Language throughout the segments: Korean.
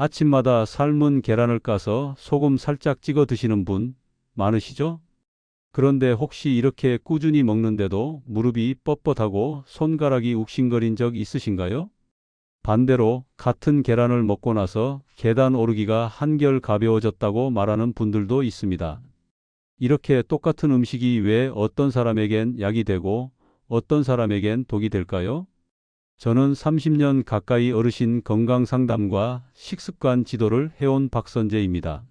아침마다 삶은 계란을 까서 소금 살짝 찍어 드시는 분 많으시죠? 그런데 혹시 이렇게 꾸준히 먹는데도 무릎이 뻣뻣하고 손가락이 욱신거린 적 있으신가요? 반대로 같은 계란을 먹고 나서 계단 오르기가 한결 가벼워졌다고 말하는 분들도 있습니다. 이렇게 똑같은 음식이 왜 어떤 사람에겐 약이 되고 어떤 사람에겐 독이 될까요? 저는 30년 가까이 어르신 건강 상담과 식습관 지도를 해온 박선재입니다.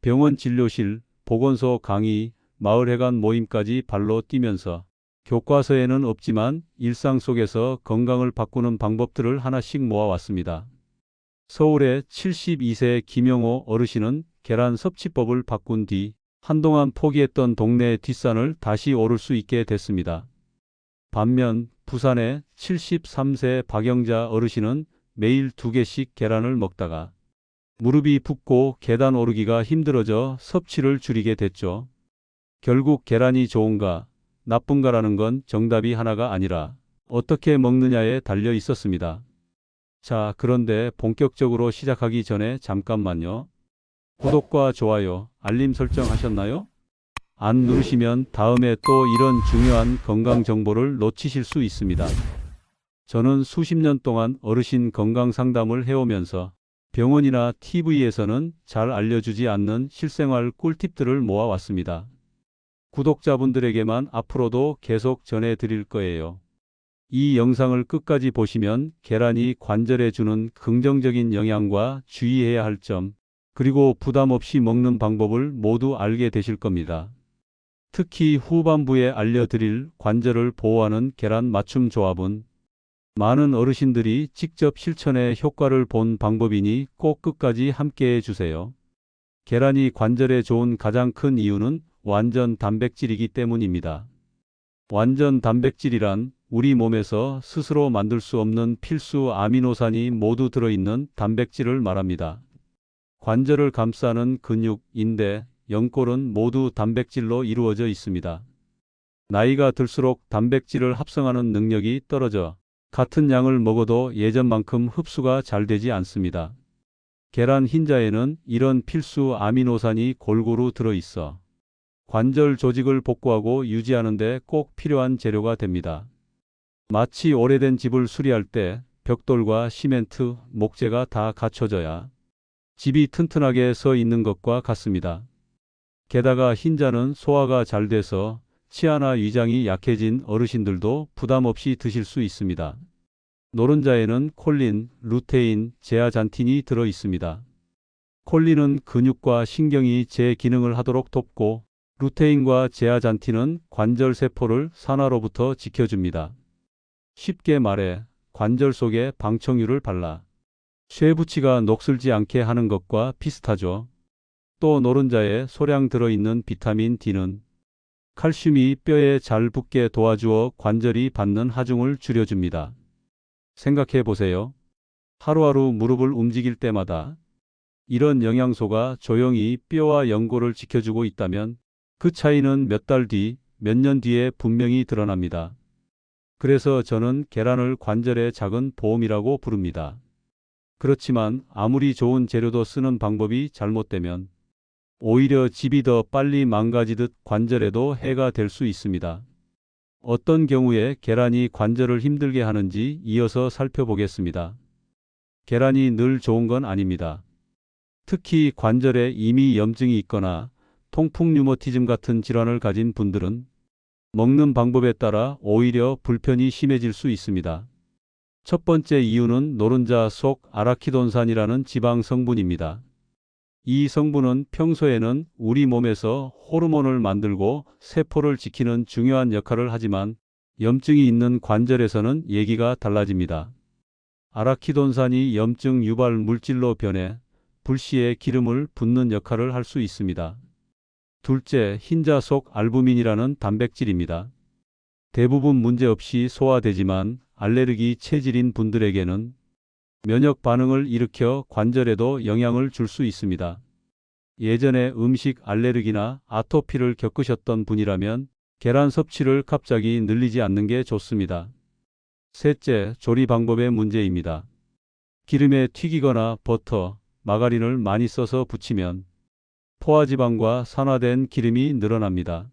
병원 진료실, 보건소 강의, 마을회관 모임까지 발로 뛰면서 교과서에는 없지만 일상 속에서 건강을 바꾸는 방법들을 하나씩 모아왔습니다. 서울의 72세 김영호 어르신은 계란 섭취법을 바꾼 뒤 한동안 포기했던 동네 뒷산을 다시 오를 수 있게 됐습니다. 반면 부산의 73세 박영자 어르신은 매일 두 개씩 계란을 먹다가 무릎이 붓고 계단 오르기가 힘들어져 섭취를 줄이게 됐죠. 결국 계란이 좋은가, 나쁜가라는 건 정답이 하나가 아니라 어떻게 먹느냐에 달려 있었습니다. 자, 그런데 본격적으로 시작하기 전에 잠깐만요. 구독과 좋아요, 알림 설정 하셨나요? 안 누르시면 다음에 또 이런 중요한 건강 정보를 놓치실 수 있습니다. 저는 수십 년 동안 어르신 건강 상담을 해오면서 병원이나 TV에서는 잘 알려주지 않는 실생활 꿀팁들을 모아왔습니다. 구독자분들에게만 앞으로도 계속 전해드릴 거예요. 이 영상을 끝까지 보시면 계란이 관절에 주는 긍정적인 영향과 주의해야 할 점, 그리고 부담 없이 먹는 방법을 모두 알게 되실 겁니다. 특히 후반부에 알려드릴 관절을 보호하는 계란 맞춤 조합은 많은 어르신들이 직접 실천해 효과를 본 방법이니 꼭 끝까지 함께 해 주세요. 계란이 관절에 좋은 가장 큰 이유는 완전 단백질이기 때문입니다. 완전 단백질이란 우리 몸에서 스스로 만들 수 없는 필수 아미노산이 모두 들어있는 단백질을 말합니다. 관절을 감싸는 근육, 인대, 연골은 모두 단백질로 이루어져 있습니다. 나이가 들수록 단백질을 합성하는 능력이 떨어져 같은 양을 먹어도 예전만큼 흡수가 잘 되지 않습니다. 계란 흰자에는 이런 필수 아미노산이 골고루 들어 있어 관절 조직을 복구하고 유지하는 데 꼭 필요한 재료가 됩니다. 마치 오래된 집을 수리할 때 벽돌과 시멘트, 목재가 다 갖춰져야 집이 튼튼하게 서 있는 것과 같습니다. 게다가 흰자는 소화가 잘 돼서 치아나 위장이 약해진 어르신들도 부담 없이 드실 수 있습니다. 노른자에는 콜린, 루테인, 제아잔틴이 들어 있습니다. 콜린은 근육과 신경이 제 기능을 하도록 돕고 루테인과 제아잔틴은 관절 세포를 산화로부터 지켜줍니다. 쉽게 말해 관절 속에 방청유를 발라 쇠붙이가 녹슬지 않게 하는 것과 비슷하죠. 또 노른자에 소량 들어있는 비타민 D는 칼슘이 뼈에 잘 붙게 도와주어 관절이 받는 하중을 줄여줍니다. 생각해 보세요. 하루하루 무릎을 움직일 때마다 이런 영양소가 조용히 뼈와 연골을 지켜주고 있다면 그 차이는 몇 달 뒤, 몇 년 뒤에 분명히 드러납니다. 그래서 저는 계란을 관절의 작은 보험이라고 부릅니다. 그렇지만 아무리 좋은 재료도 쓰는 방법이 잘못되면 오히려 집이 더 빨리 망가지듯 관절에도 해가 될 수 있습니다. 어떤 경우에 계란이 관절을 힘들게 하는지 이어서 살펴보겠습니다. 계란이 늘 좋은 건 아닙니다. 특히 관절에 이미 염증이 있거나 통풍 류머티즘 같은 질환을 가진 분들은 먹는 방법에 따라 오히려 불편이 심해질 수 있습니다. 첫 번째 이유는 노른자 속 아라키돈산이라는 지방 성분입니다. 이 성분은 평소에는 우리 몸에서 호르몬을 만들고 세포를 지키는 중요한 역할을 하지만 염증이 있는 관절에서는 얘기가 달라집니다. 아라키돈산이 염증 유발 물질로 변해 불시에 기름을 붓는 역할을 할 수 있습니다. 둘째, 흰자 속 알부민이라는 단백질입니다. 대부분 문제없이 소화되지만 알레르기 체질인 분들에게는 면역 반응을 일으켜 관절에도 영향을 줄 수 있습니다. 예전에 음식 알레르기나 아토피를 겪으셨던 분이라면 계란 섭취를 갑자기 늘리지 않는 게 좋습니다. 셋째, 조리 방법의 문제입니다. 기름에 튀기거나 버터, 마가린을 많이 써서 부치면 포화지방과 산화된 기름이 늘어납니다.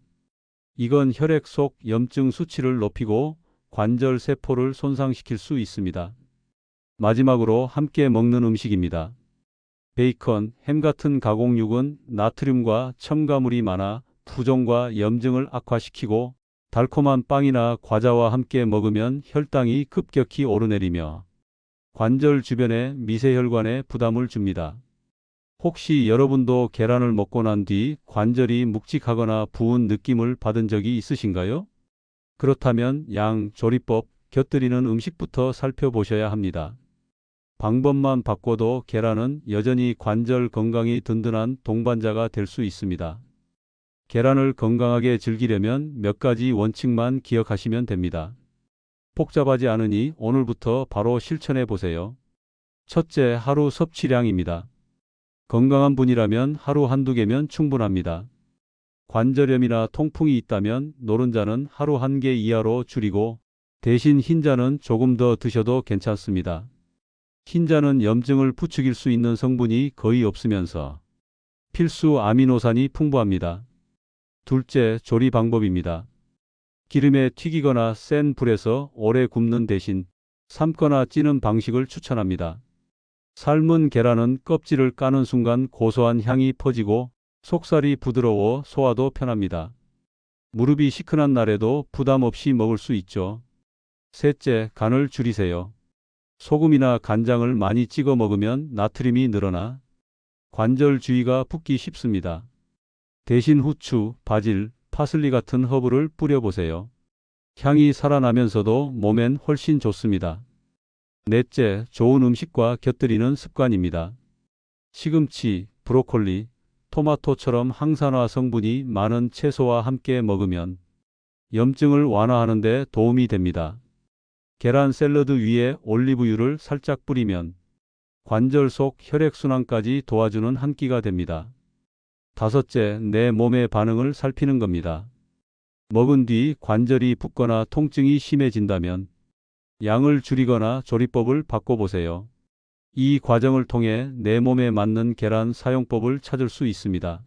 이건 혈액 속 염증 수치를 높이고 관절 세포를 손상시킬 수 있습니다. 마지막으로 함께 먹는 음식입니다. 베이컨, 햄 같은 가공육은 나트륨과 첨가물이 많아 부종과 염증을 악화시키고 달콤한 빵이나 과자와 함께 먹으면 혈당이 급격히 오르내리며 관절 주변의 미세혈관에 부담을 줍니다. 혹시 여러분도 계란을 먹고 난 뒤 관절이 묵직하거나 부은 느낌을 받은 적이 있으신가요? 그렇다면 양, 조리법, 곁들이는 음식부터 살펴보셔야 합니다. 방법만 바꿔도 계란은 여전히 관절 건강이 든든한 동반자가 될 수 있습니다. 계란을 건강하게 즐기려면 몇 가지 원칙만 기억하시면 됩니다. 복잡하지 않으니 오늘부터 바로 실천해 보세요. 첫째, 하루 섭취량입니다. 건강한 분이라면 하루 한두 개면 충분합니다. 관절염이나 통풍이 있다면 노른자는 하루 한 개 이하로 줄이고 대신 흰자는 조금 더 드셔도 괜찮습니다. 흰자는 염증을 부추길 수 있는 성분이 거의 없으면서 필수 아미노산이 풍부합니다. 둘째, 조리 방법입니다. 기름에 튀기거나 센 불에서 오래 굽는 대신 삶거나 찌는 방식을 추천합니다. 삶은 계란은 껍질을 까는 순간 고소한 향이 퍼지고 속살이 부드러워 소화도 편합니다. 무릎이 시큰한 날에도 부담 없이 먹을 수 있죠. 셋째, 간을 줄이세요. 소금이나 간장을 많이 찍어 먹으면 나트륨이 늘어나 관절 주위가 붓기 쉽습니다. 대신 후추, 바질, 파슬리 같은 허브를 뿌려보세요. 향이 살아나면서도 몸엔 훨씬 좋습니다. 넷째, 좋은 음식과 곁들이는 습관입니다. 시금치, 브로콜리, 토마토처럼 항산화 성분이 많은 채소와 함께 먹으면 염증을 완화하는 데 도움이 됩니다. 계란 샐러드 위에 올리브유를 살짝 뿌리면 관절 속 혈액순환까지 도와주는 한 끼가 됩니다. 다섯째, 내 몸의 반응을 살피는 겁니다. 먹은 뒤 관절이 붓거나 통증이 심해진다면 양을 줄이거나 조리법을 바꿔보세요. 이 과정을 통해 내 몸에 맞는 계란 사용법을 찾을 수 있습니다.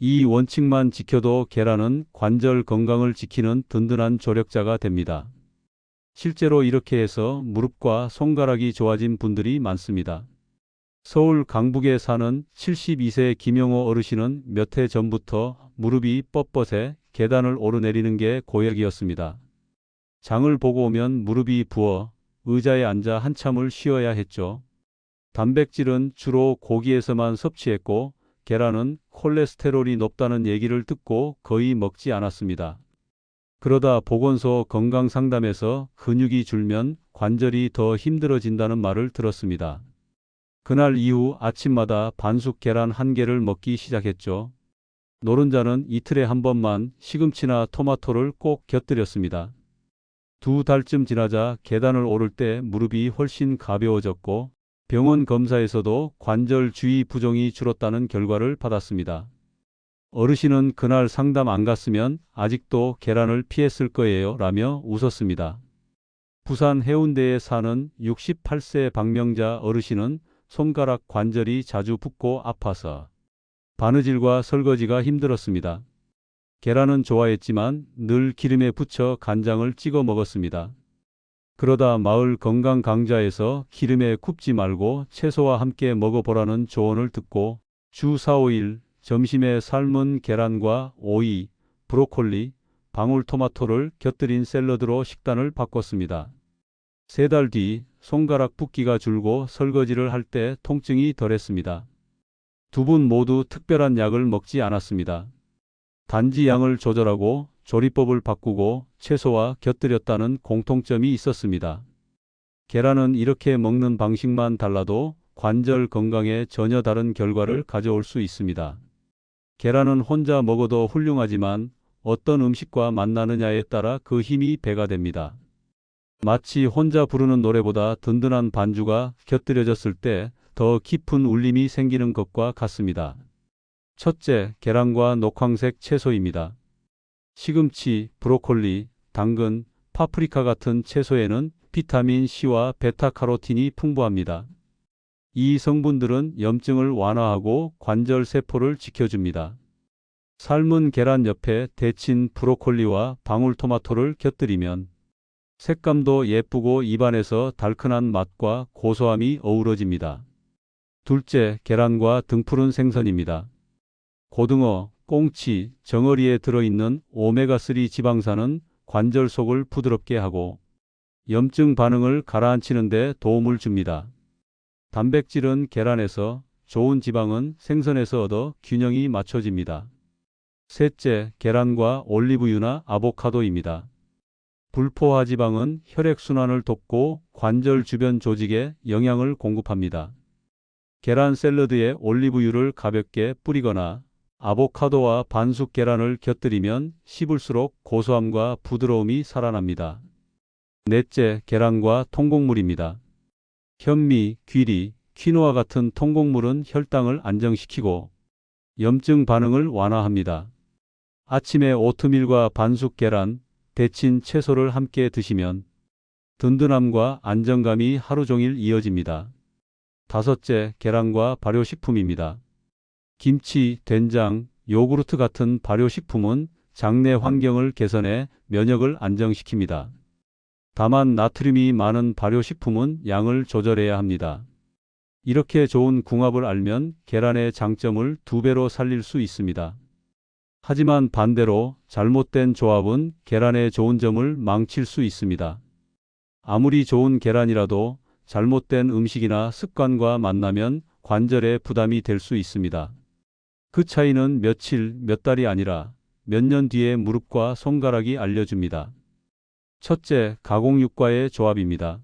이 원칙만 지켜도 계란은 관절 건강을 지키는 든든한 조력자가 됩니다. 실제로 이렇게 해서 무릎과 손가락이 좋아진 분들이 많습니다. 서울 강북에 사는 72세 김영호 어르신은 몇 해 전부터 무릎이 뻣뻣해 계단을 오르내리는 게 고역이었습니다. 장을 보고 오면 무릎이 부어 의자에 앉아 한참을 쉬어야 했죠. 단백질은 주로 고기에서만 섭취했고 계란은 콜레스테롤이 높다는 얘기를 듣고 거의 먹지 않았습니다. 그러다 보건소 건강상담에서 근육이 줄면 관절이 더 힘들어진다는 말을 들었습니다. 그날 이후 아침마다 반숙 계란 한 개를 먹기 시작했죠. 노른자는 이틀에 한 번만 시금치나 토마토를 꼭 곁들였습니다. 두 달쯤 지나자 계단을 오를 때 무릎이 훨씬 가벼워졌고 병원 검사에서도 관절 주위 부종이 줄었다는 결과를 받았습니다. 어르신은 그날 상담 안 갔으면 아직도 계란을 피했을 거예요 라며 웃었습니다. 부산 해운대에 사는 68세 박명자 어르신은 손가락 관절이 자주 붓고 아파서 바느질과 설거지가 힘들었습니다. 계란은 좋아했지만 늘 기름에 부쳐 간장을 찍어 먹었습니다. 그러다 마을 건강 강좌에서 기름에 굽지 말고 채소와 함께 먹어보라는 조언을 듣고 주 4, 5일 점심에 삶은 계란과 오이, 브로콜리, 방울토마토를 곁들인 샐러드로 식단을 바꿨습니다. 세 달 뒤 손가락 붓기가 줄고 설거지를 할 때 통증이 덜했습니다. 두 분 모두 특별한 약을 먹지 않았습니다. 단지 양을 조절하고 조리법을 바꾸고 채소와 곁들였다는 공통점이 있었습니다. 계란은 이렇게 먹는 방식만 달라도 관절 건강에 전혀 다른 결과를 가져올 수 있습니다. 계란은 혼자 먹어도 훌륭하지만 어떤 음식과 만나느냐에 따라 그 힘이 배가 됩니다. 마치 혼자 부르는 노래보다 든든한 반주가 곁들여졌을 때 더 깊은 울림이 생기는 것과 같습니다. 첫째, 계란과 녹황색 채소입니다. 시금치, 브로콜리, 당근, 파프리카 같은 채소에는 비타민 C와 베타카로틴이 풍부합니다. 이 성분들은 염증을 완화하고 관절 세포를 지켜줍니다. 삶은 계란 옆에 데친 브로콜리와 방울토마토를 곁들이면 색감도 예쁘고 입안에서 달큰한 맛과 고소함이 어우러집니다. 둘째, 계란과 등푸른 생선입니다. 고등어, 꽁치, 정어리에 들어있는 오메가3 지방산은 관절 속을 부드럽게 하고 염증 반응을 가라앉히는 데 도움을 줍니다. 단백질은 계란에서, 좋은 지방은 생선에서 얻어 균형이 맞춰집니다. 셋째, 계란과 올리브유나 아보카도입니다. 불포화 지방은 혈액순환을 돕고 관절 주변 조직에 영양을 공급합니다. 계란 샐러드에 올리브유를 가볍게 뿌리거나 아보카도와 반숙 계란을 곁들이면 씹을수록 고소함과 부드러움이 살아납니다. 넷째, 계란과 통곡물입니다. 현미, 귀리, 퀴노아 같은 통곡물은 혈당을 안정시키고 염증 반응을 완화합니다. 아침에 오트밀과 반숙 계란, 데친 채소를 함께 드시면 든든함과 안정감이 하루 종일 이어집니다. 다섯째, 계란과 발효식품입니다. 김치, 된장, 요구르트 같은 발효식품은 장내 환경을 개선해 면역을 안정시킵니다. 다만 나트륨이 많은 발효식품은 양을 조절해야 합니다. 이렇게 좋은 궁합을 알면 계란의 장점을 두 배로 살릴 수 있습니다. 하지만 반대로 잘못된 조합은 계란의 좋은 점을 망칠 수 있습니다. 아무리 좋은 계란이라도 잘못된 음식이나 습관과 만나면 관절에 부담이 될 수 있습니다. 그 차이는 며칠, 몇 달이 아니라 몇 년 뒤에 무릎과 손가락이 알려줍니다. 첫째, 가공육과의 조합입니다.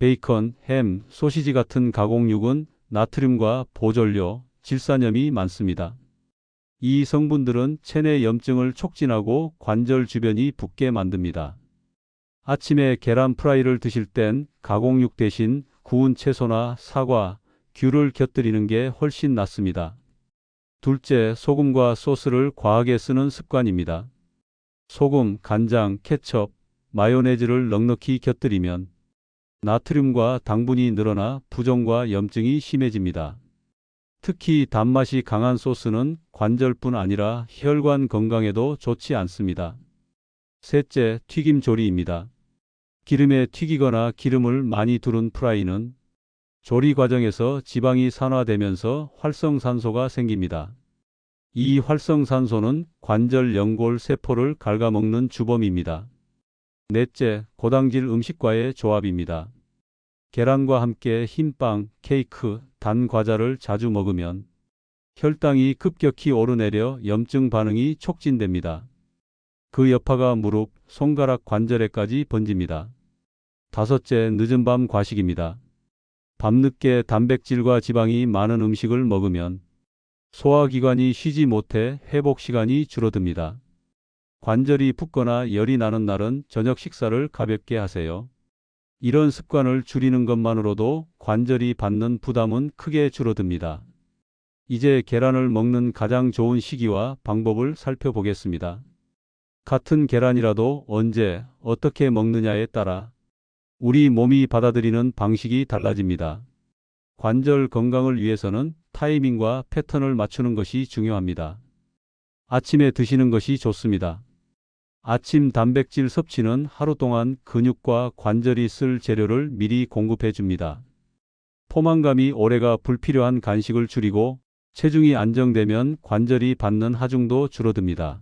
베이컨, 햄, 소시지 같은 가공육은 나트륨과 보존료, 질산염이 많습니다. 이 성분들은 체내 염증을 촉진하고 관절 주변이 붓게 만듭니다. 아침에 계란 프라이를 드실 땐 가공육 대신 구운 채소나 사과, 귤을 곁들이는 게 훨씬 낫습니다. 둘째, 소금과 소스를 과하게 쓰는 습관입니다. 소금, 간장, 케첩, 마요네즈를 넉넉히 곁들이면 나트륨과 당분이 늘어나 부종과 염증이 심해집니다. 특히 단맛이 강한 소스는 관절뿐 아니라 혈관 건강에도 좋지 않습니다. 셋째, 튀김 조리입니다. 기름에 튀기거나 기름을 많이 두른 프라이는 조리 과정에서 지방이 산화되면서 활성산소가 생깁니다. 이 활성산소는 관절 연골 세포를 갉아먹는 주범입니다. 넷째, 고당질 음식과의 조합입니다. 계란과 함께 흰빵, 케이크, 단 과자를 자주 먹으면 혈당이 급격히 오르내려 염증 반응이 촉진됩니다. 그 여파가 무릎, 손가락 관절에까지 번집니다. 다섯째, 늦은 밤 과식입니다. 밤늦게 단백질과 지방이 많은 음식을 먹으면 소화기관이 쉬지 못해 회복 시간이 줄어듭니다. 관절이 붓거나 열이 나는 날은 저녁 식사를 가볍게 하세요. 이런 습관을 줄이는 것만으로도 관절이 받는 부담은 크게 줄어듭니다. 이제 계란을 먹는 가장 좋은 시기와 방법을 살펴보겠습니다. 같은 계란이라도 언제, 어떻게 먹느냐에 따라 우리 몸이 받아들이는 방식이 달라집니다. 관절 건강을 위해서는 타이밍과 패턴을 맞추는 것이 중요합니다. 아침에 드시는 것이 좋습니다. 아침 단백질 섭취는 하루 동안 근육과 관절이 쓸 재료를 미리 공급해 줍니다. 포만감이 오래가 불필요한 간식을 줄이고 체중이 안정되면 관절이 받는 하중도 줄어듭니다.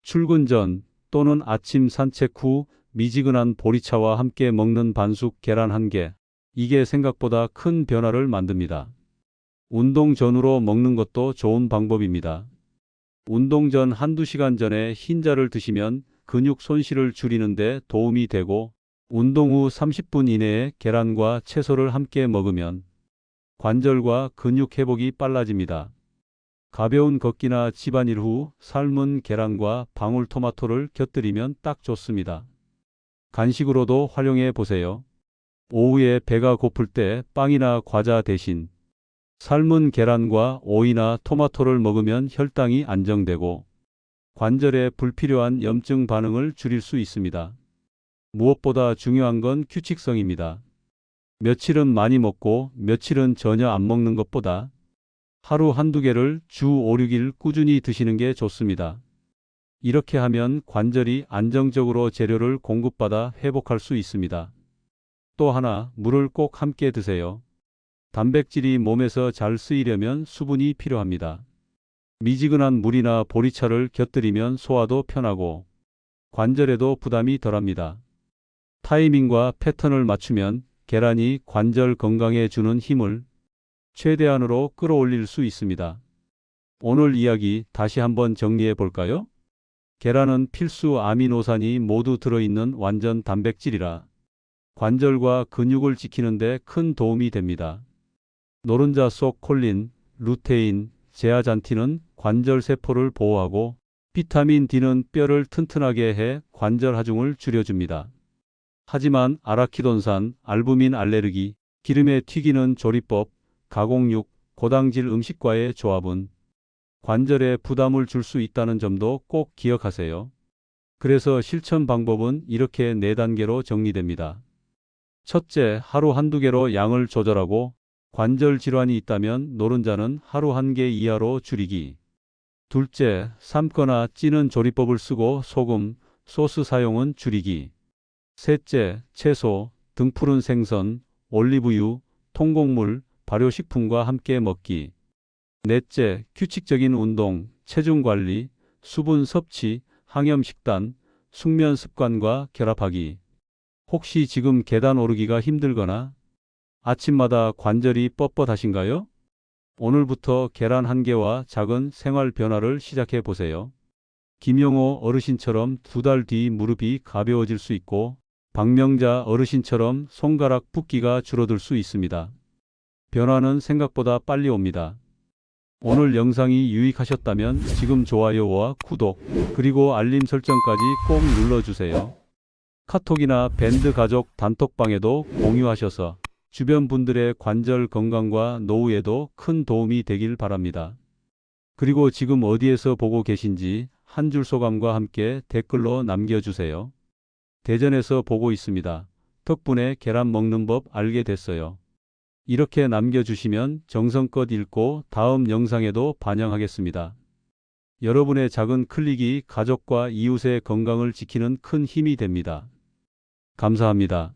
출근 전 또는 아침 산책 후 미지근한 보리차와 함께 먹는 반숙 계란 한 개. 이게 생각보다 큰 변화를 만듭니다. 운동 전후로 먹는 것도 좋은 방법입니다. 운동 전 한두 시간 전에 흰자를 드시면 근육 손실을 줄이는데 도움이 되고 운동 후 30분 이내에 계란과 채소를 함께 먹으면 관절과 근육 회복이 빨라집니다. 가벼운 걷기나 집안일 후 삶은 계란과 방울토마토를 곁들이면 딱 좋습니다. 간식으로도 활용해 보세요. 오후에 배가 고플 때 빵이나 과자 대신 삶은 계란과 오이나 토마토를 먹으면 혈당이 안정되고 관절에 불필요한 염증 반응을 줄일 수 있습니다. 무엇보다 중요한 건 규칙성입니다. 며칠은 많이 먹고 며칠은 전혀 안 먹는 것보다 하루 한두 개를 주 5, 6일 꾸준히 드시는 게 좋습니다. 이렇게 하면 관절이 안정적으로 재료를 공급받아 회복할 수 있습니다. 또 하나, 물을 꼭 함께 드세요. 단백질이 몸에서 잘 쓰이려면 수분이 필요합니다. 미지근한 물이나 보리차를 곁들이면 소화도 편하고 관절에도 부담이 덜합니다. 타이밍과 패턴을 맞추면 계란이 관절 건강에 주는 힘을 최대한으로 끌어올릴 수 있습니다. 오늘 이야기 다시 한번 정리해 볼까요? 계란은 필수 아미노산이 모두 들어있는 완전 단백질이라 관절과 근육을 지키는데 큰 도움이 됩니다. 노른자 속 콜린, 루테인, 제아잔틴은 관절 세포를 보호하고 비타민 D는 뼈를 튼튼하게 해 관절 하중을 줄여줍니다. 하지만 아라키돈산, 알부민 알레르기, 기름에 튀기는 조리법, 가공육, 고당질 음식과의 조합은 관절에 부담을 줄 수 있다는 점도 꼭 기억하세요. 그래서 실천 방법은 이렇게 네 단계로 정리됩니다. 첫째, 하루 한두 개로 양을 조절하고 관절 질환이 있다면 노른자는 하루 한 개 이하로 줄이기. 둘째, 삶거나 찌는 조리법을 쓰고 소금, 소스 사용은 줄이기. 셋째, 채소, 등푸른 생선, 올리브유, 통곡물, 발효식품과 함께 먹기. 넷째, 규칙적인 운동, 체중 관리, 수분 섭취, 항염 식단, 숙면 습관과 결합하기. 혹시 지금 계단 오르기가 힘들거나 아침마다 관절이 뻣뻣하신가요? 오늘부터 계란 한 개와 작은 생활 변화를 시작해 보세요. 김용호 어르신처럼 두 달 뒤 무릎이 가벼워질 수 있고 박명자 어르신처럼 손가락 붓기가 줄어들 수 있습니다. 변화는 생각보다 빨리 옵니다. 오늘 영상이 유익하셨다면 지금 좋아요와 구독, 그리고 알림 설정까지 꼭 눌러주세요. 카톡이나 밴드 가족 단톡방에도 공유하셔서 주변 분들의 관절 건강과 노후에도 큰 도움이 되길 바랍니다. 그리고 지금 어디에서 보고 계신지 한 줄 소감과 함께 댓글로 남겨주세요. 대전에서 보고 있습니다. 덕분에 계란 먹는 법 알게 됐어요. 이렇게 남겨주시면 정성껏 읽고 다음 영상에도 반영하겠습니다. 여러분의 작은 클릭이 가족과 이웃의 건강을 지키는 큰 힘이 됩니다. 감사합니다.